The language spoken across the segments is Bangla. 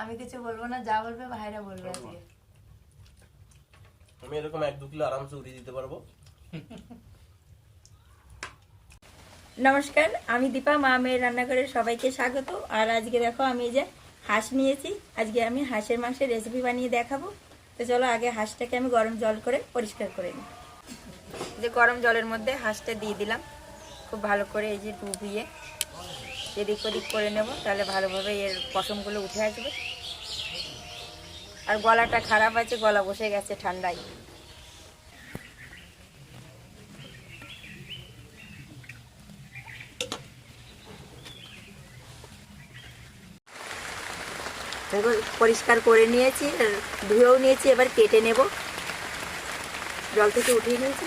আমি কিছু বলব না যা বলবে ভাইরা বলবে আজকে। আমি এরকম এক দু কিলো আরামসে উড়িয়ে দিতে পারব। নমস্কার আমি দীপা মা মেয়ের রান্নাঘরের সবাইকে স্বাগত। আর আজকে দেখো আমি এই যে হাঁস নিয়েছি। আজকে আমি হাঁসের মাংসের রেসিপি বানিয়ে দেখাবো। তো চলো আগে হাঁসটাকে আমি গরম জল করে পরিষ্কার করে নিই। যে গরম জলের মধ্যে হাঁসটা দিয়ে দিলাম। খুব ভালো করে এই যে ডুবিয়ে এদিক ওদিক করে নেব, তাহলে ভালোভাবে এর পশমগুলো উঠে আসবে। আর গলাটা খারাপ আছে, গলা বসে গেছে ঠান্ডায়। পরিষ্কার করে নিয়েছি ধুয়েও নিয়েছি, এবার কেটে নেব। জল থেকে উঠিয়ে নিয়েছি।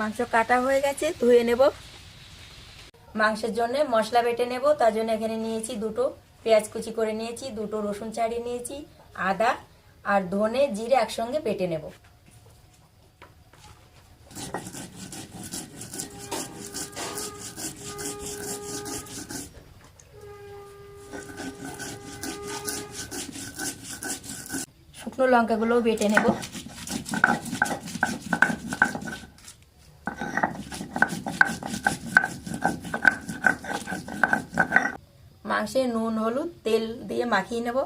মাংস কাটা হয়ে গেছে, ধুয়ে নেব। মাংসের জন্য মশলা বেটে নেব, তার জন্য এখানে নিয়েছি দুটো পেঁয়াজ কুচি করে নিয়েছি, দুটো রসুন চাড়িয়ে নিয়েছি, আদা আর ধনে জিরে একসঙ্গে বেটে নেব। শুকনো লঙ্কাগুলোও বেটে নেব। মাংসে নুন হলুদ তেল দিয়ে মাখিয়ে নেব।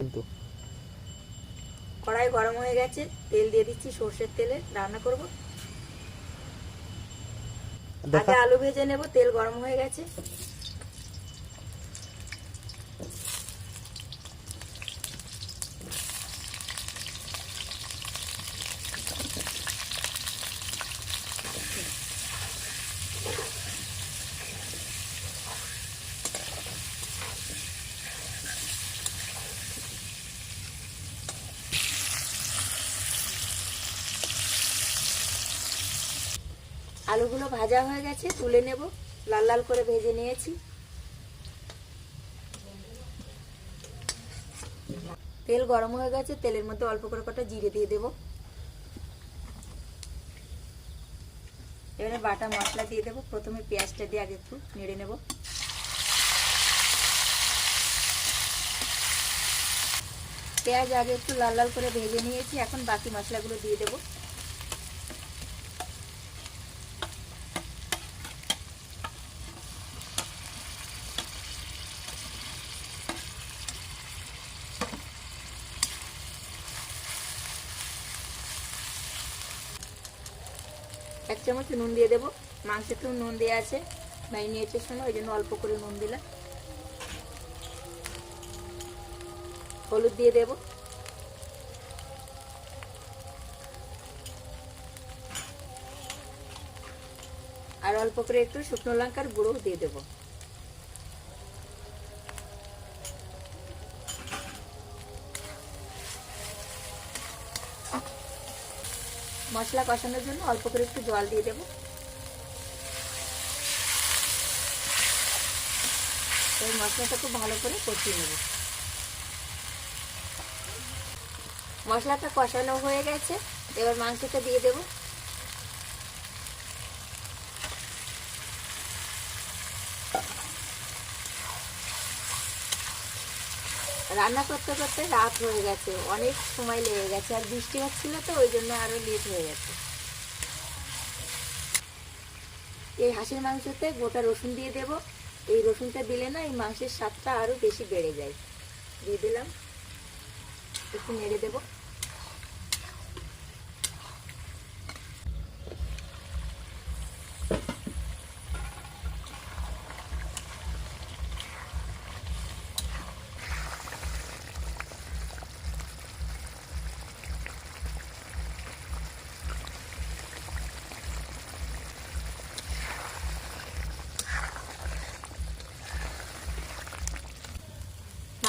কিন্তু কড়াই গরম হয়ে গেছে তেল দিয়ে দিচ্ছি সর্ষের তেলে রান্না করব। আগে আলু ভেজে নেব তেল গরম হয়ে গেছে। আলুগুলো ভাজা হয়ে গেছে, তুলে নেব। লাল লাল করে ভেজে নিয়েছি। তেল গরম হয়ে গেছে, তেলের মধ্যে অল্প করে কটা জিরে দিয়ে দেব। এবারে বাটা মশলা দিয়ে দেবো। প্রথমে পেঁয়াজটা দিয়ে আগে একটু নেড়ে নেব। পেঁয়াজ আগে একটু লাল লাল করে ভেজে নিয়েছি। এখন বাকি মশলাগুলো দিয়ে দেবো। চামচ নুন দিয়ে দেবো। মাংসেতেও নুন দেওয়া আছে ম্যারিনেটের সময়, ওই জন্য অল্প করে নুন দিলাম। হলুদ দিয়ে দেব। আর অল্প করে একটু শুকনো লঙ্কার গুঁড়ো দিয়ে দেবো। মশলা কষানোর জন্য অল্প করে একটু জল দিয়ে দেব। এই মশলাটা খুব ভালো করে কষিয়ে নেব। মশলাটা কষানো হয়ে গেছে, এবার মাংসটা দিয়ে দেবো। রান্না করতে করতে রাত হয়ে গেছে, অনেক সময় লেগে গেছে আর বৃষ্টি হচ্ছিল তো, ওই জন্য আরও লেট হয়ে গেছে। এই হাঁসের মাংসতে গোটা রসুন দিয়ে দেব। এই রসুনটা দিলে না, এই মাংসের স্বাদটা আরও বেশি বেড়ে যায়। দিয়ে দিলাম, একটু নেড়ে দেবো।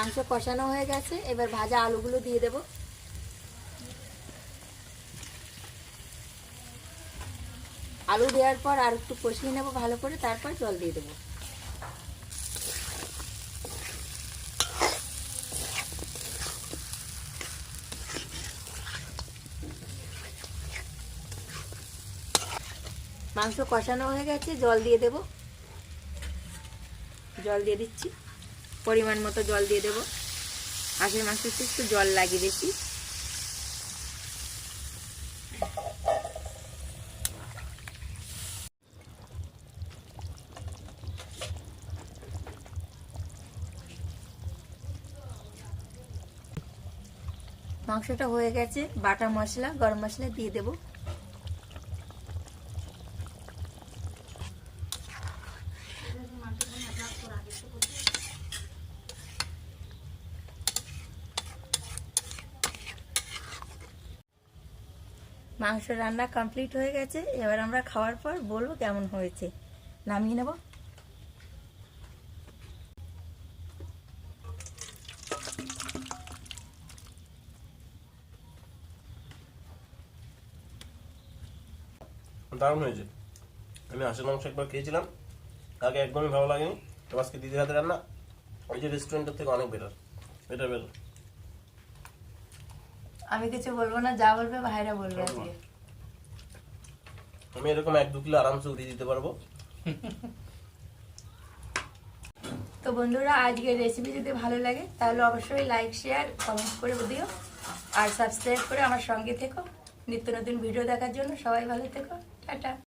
মাংস কষানো হয়ে গেছে। এবার ভাজা আলুগুলো দিয়ে দেব। আলু দেওয়ার পর আর একটু কষিয়ে নেব ভালো করে, তারপর জল দিয়ে দেবো। মাংস কষানো হয়ে গেছে, জল দিয়ে দেব। জল দিয়ে দিচ্ছি। পরিমাণ মতো জল দিয়ে দেবো। হাঁসের মাংস একটু জল লাগে বেশি মাংসটা হয়ে গেছে, বাটা মশলা, গরম মশলা দিয়ে দেবো। মাংস রান্না কমপ্লিট হয়ে গেছে, এবার আমরা খাওয়ার পর বলব কেমন হয়েছে। নামিয়ে নেব। দারুণ হয়েছে। আমি হাঁসের মাংস একবার খেয়েছিলাম আগে একদমই ভালো লাগেনি। তো আজকে দিদির হাতে রান্না ওই যে রেস্টুরেন্টের থেকে অনেক বেটার বেটার বেটার আমি কিছু বলব না যা বলবে ভাইরা বলবে আজকে। আমি এরকম এক দু কিলো আরামসে উড়িয়ে দিতে পারব। তো বন্ধুরা আজকের রেসিপি যদি ভালো লাগে তাহলে অবশ্যই লাইক শেয়ার কমেন্ট করে দিও। আর সাবস্ক্রাইব করে আমার সঙ্গে থেকো। নিত্য নতুন ভিডিও দেখার জন্য সবাই ভালো থেকো। টাটা।